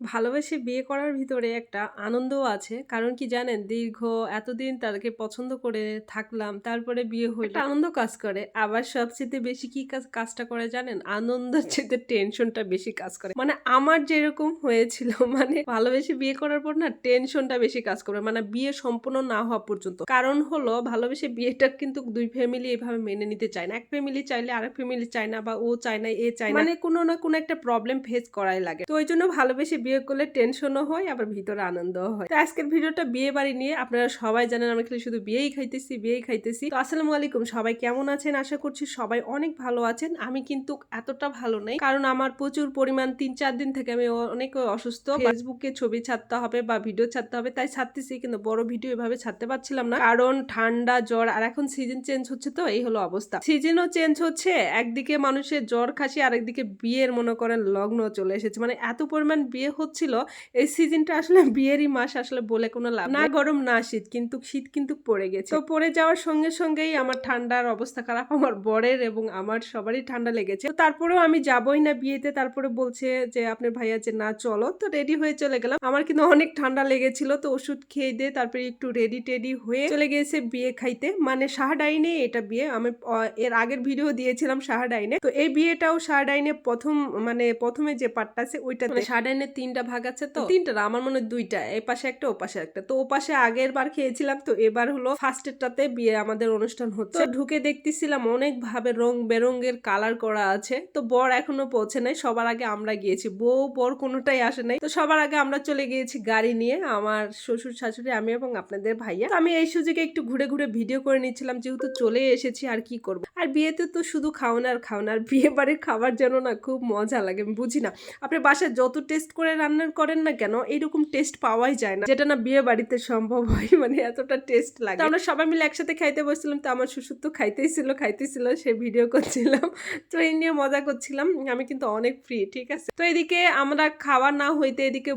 ভালোবেসে বিয়ে করার ভিতরে একটা আনন্দও আছে। কারণ কি জানেন? দীর্ঘ এতদিন তাদেরকে পছন্দ করে থাকলাম তারপরে বিয়ে হয়ে আনন্দ কাজ করে। আবার সবচেয়ে বেশি কি কাজ কাজটা করে জানেন? আনন্দের চেয়ে টেনশনটা বেশি কাজ করে। মানে আমার যেরকম হয়েছিল মানে ভালোবেসে বিয়ে করার পর না টেনশনটা বেশি কাজ করে। মানে বিয়ে সম্পূর্ণ না হওয়া পর্যন্ত। কারণ হলো ভালোবেসে বিয়েটা কিন্তু দুই ফ্যামিলি এভাবে মেনে নিতে চায় না। এক ফ্যামিলি চাইলে আরেক ফ্যামিলি চায় না বা ও চায় না এ চায় না। মানে কোনো না কোনো একটা প্রবলেম ফেস করাই লাগে। তো ওই জন্য ভালোবেসে বিয়ে করলে টেনশনও হয়, আবার ভিতরে আনন্দও হয়। তো আজকের ভিডিওটা বিয়ে বাড়ি নিয়ে আপনারা সবাই জানেন আমি খালি শুধু বিয়েই খাইতেছি বিয়েই খাইতেছি। তো আসসালামু আলাইকুম, সবাই কেমন আছেন? আশা করছি সবাই অনেক ভালো আছেন। আমি কিন্তু এতটা ভালো নেই, কারণ আমার প্রচুর পরিমাণ তিন চার দিন থেকে আমি অনেক অসুস্থ। ফেসবুকে ছবি ছাড়তে হবে বা ভিডিও ছাড়তে হবে, তাই ছাড়তেছি, কিন্তু বড় ভিডিও এভাবে ছাড়তে পারছিলাম না। কারণ ঠান্ডা, জ্বর, আর এখন সিজন চেঞ্জ হচ্ছে তো, এই হলো অবস্থা। সিজনও চেঞ্জ হচ্ছে, একদিকে মানুষের জ্বর খাসি, আরেকদিকে বিয়ের মনে করেন লগ্ন চলে এসেছে। মানে এত পরিমাণ বিয়ে হচ্ছিল, এই সিজনটা আসলে বিয়েরই মাস আসলে বলে কোনো লাভ না গরম, না শীত, কিন্তু শীত কিন্তু পড়ে গেছে। তো পড়ে যাওয়ার সঙ্গে সঙ্গেই আমার ঠান্ডার অবস্থা খারাপ, আমার বরের এবং আমার সবারই ঠান্ডা লেগেছে। তো তারপরেও আমি যাবই না বিয়েতে, তারপরে বলছে যে, আপনার ভাইয়া যে, না, চলো। তো রেডি হয়ে চলে গেলাম। আমার কিন্তু অনেক ঠান্ডা লেগেছিল, তো ওষুধ খেয়ে দিয়ে তারপরে একটু রেডি টেডি হয়ে চলে গিয়েছে বিয়ে খাইতে। মানে শাহডাইনে এটা বিয়ে, আমি এর আগের ভিডিও দিয়েছিলাম শাহডাইনে। তো এই বিয়েটাও শাহডাইনে প্রথম মানে প্রথমে যে পার্টটা আছে ওইটা মানে শাহডাইনে তিনটা ভাগ আছে তো? তিনটা আমার মনে হয় দুইটা। এই পাশে একটা ও পাশে একটা। তো ও পাশে আগের বার খেয়েছিলাম তো এবার হলো ফার্স্টেরটাতে বিয়ে আমাদের অনুষ্ঠান হচ্ছে। ঢুকে দেখতেছিলাম অনেক ভাবে রং বেরঙ্গের কালার করা আছে। তো বর এখনও পৌঁছে নাই সবার আগে আমরা গিয়েছি। বউ বর কোনোটাই আসে নাই। তো সবার আগে আমরা চলে গিয়েছি গাড়ি নিয়ে আমার শ্বশুর শাশুড়ি আমি এবং আপনাদের ভাইয়া। আমি এই সুযোগে একটু ঘুরে ঘুরে ভিডিও করে নিচ্ছিলাম যেহেতু চলে এসেছি আর কি করব? আর বিয়েতে তো শুধু খাওয়ান আর খাওয়ান আর বিয়ে বাড়ির খাবার যেন না খুব মজা লাগে আমি বুঝি না। আপনি বাসায় যত টেস্ট করে রান্না করেন না কেন এইরকম টেস্ট পাওয়াই যায় না। যেটা না বিয়ে বাড়িতে সম্ভব হয় মানে এতটা টেস্ট লাগে। আমরা সবাই মিলে একসাথে খাইতে বসছিলাম তো আমার শ্বশুর তো খাইতেই ছিল খাইতেই ছিল সে ভিডিও করছিলাম। তো এই নিয়ে মজা করছিলাম আমি কিন্তু অনেক ফ্রি ঠিক আছে? তো এদিকে আমরা খাওয়া না হইতে এদিকে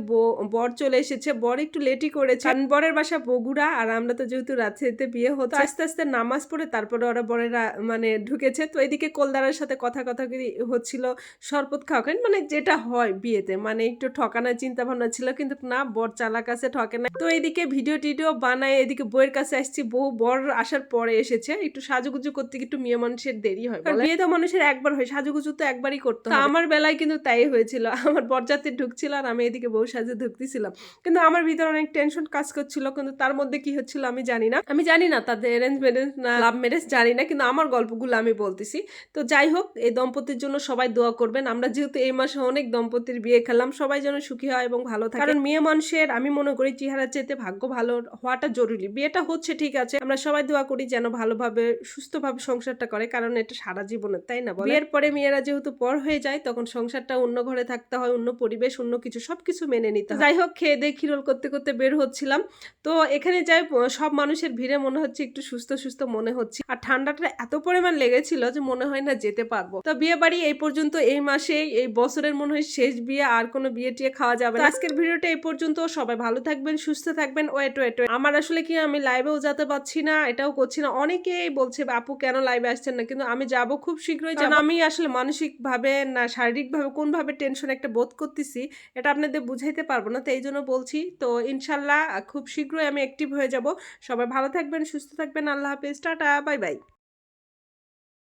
বর চলে এসেছে। বর একটু লেটই করেছে। কারণ বরের বাসা বগুড়া আর আমরা তো যেহেতু রাজশাহীতে বিয়ে হতো আস্তে আস্তে নামাজ পড়ে তারপরে ওরা বরেরা মানে ঢুকেছে। তো এদিকে কলদারের সাথে কথা কথা হচ্ছিল শরবত খাওয়া মানে যেটা হয় বিয়েতে মানে একটু ঠকানোর চিন্তা ভাবনা ছিল কিন্তু না বর চালাক আছে ঠকে না তো এদিকে ভিডিও টিডিও বানায় এদিকে বইয়ের কাছে আসছি বউ বর আসার পরে এসেছে একটু সাজুগুজু করতে একটু মেয়ে মানুষের দেরি হয় বিয়ে তো মানুষের একবার হয় সাজুগুজু তো একবারই করতে আমার বেলায় কিন্তু তাই হয়েছিল আমার বরযাত্রী ঢুকছিল আর আমি এদিকে বউ সাজে ঢুকতেছিলাম। কিন্তু আমার ভিতরে অনেক টেনশন কাজ করছিল কিন্তু তার মধ্যে কি হচ্ছিল আমি জানি না। আমি জানি না তাদের অ্যারেঞ্জ ম্যারেঞ্জ না লাভ ম্যারেজ জানি না কিন্তু আমার গল্পগুলো আমি বলতেছি। তো যাই হোক এই দম্পতির জন্য সবাই দোয়া করবেন আমরা যেহেতু এই মাসে অনেক দম্পতির বিয়ে খেলাম সবাই যেন সুখী হয় এবং ভালো থাকে। কারণ মেয়ে মানুষের, আমি মনে করি, চেহারা চেতে ভাগ্য ভালো হওয়াটা জরুরি। বিয়েটা হচ্ছে, ঠিক আছে। আমরা সবাই দোয়া করি যেন ভালোভাবে, সুস্থভাবে সংসারটা করে, কারণ এটা সারা জীবনের, তাই না বিয়ের পরে মেয়েরা যেহেতু পর হয়ে যায়, তখন সংসারটা অন্য ঘরে থাকতে হয়, অন্য পরিবেশ, অন্য কিছু, সবকিছু মেনে নিতে যাই হোক, খেয়ে দিয়ে খিরোল করতে করতে বের হচ্ছিলাম। তো এখানে যাই সব মানুষের ভিড়ে মনে হচ্ছে একটু সুস্থ সুস্থ মনে হচ্ছে। আর ঠান্ডাটা এত পরিমাণ লেগেছিল যে মনে হয় না যেতে পারব। তো বিয়ে বাড়ি এই পর্যন্ত, এই মাসে এই বছরের মনে হয় শেষ বিয়ে, আর কোনো বিয়ে টিয়ে খাওয়া যাবে আজকের ভিডিওটা এই পর্যন্ত। সবাই ভালো থাকবেন সুস্থ থাকবেন। ওয়েট ওয়েট আমার আসলে কি আমি লাইভেও যেতে পারছি না এটাও করছি না। অনেকেই বলছে আপু কেন লাইভে আসছেন না? কিন্তু আমি যাব খুব শীঘ্রই। যেন আমি আসলে মানসিক ভাবে না শারীরিক ভাবে কোন ভাবে টেনশন একটা বোধ করতেছি এটা আপনাদের বুঝাইতে পারব না। তো এই জন্য বলছি তো ইনশাল্লাহ খুব শীঘ্রই আমি অ্যাক্টিভ হয়ে যাব। সবাই ভালো থাকবেন সুস্থ থাকবেন। আল্লাহ হাফেজ। Tata bye bye.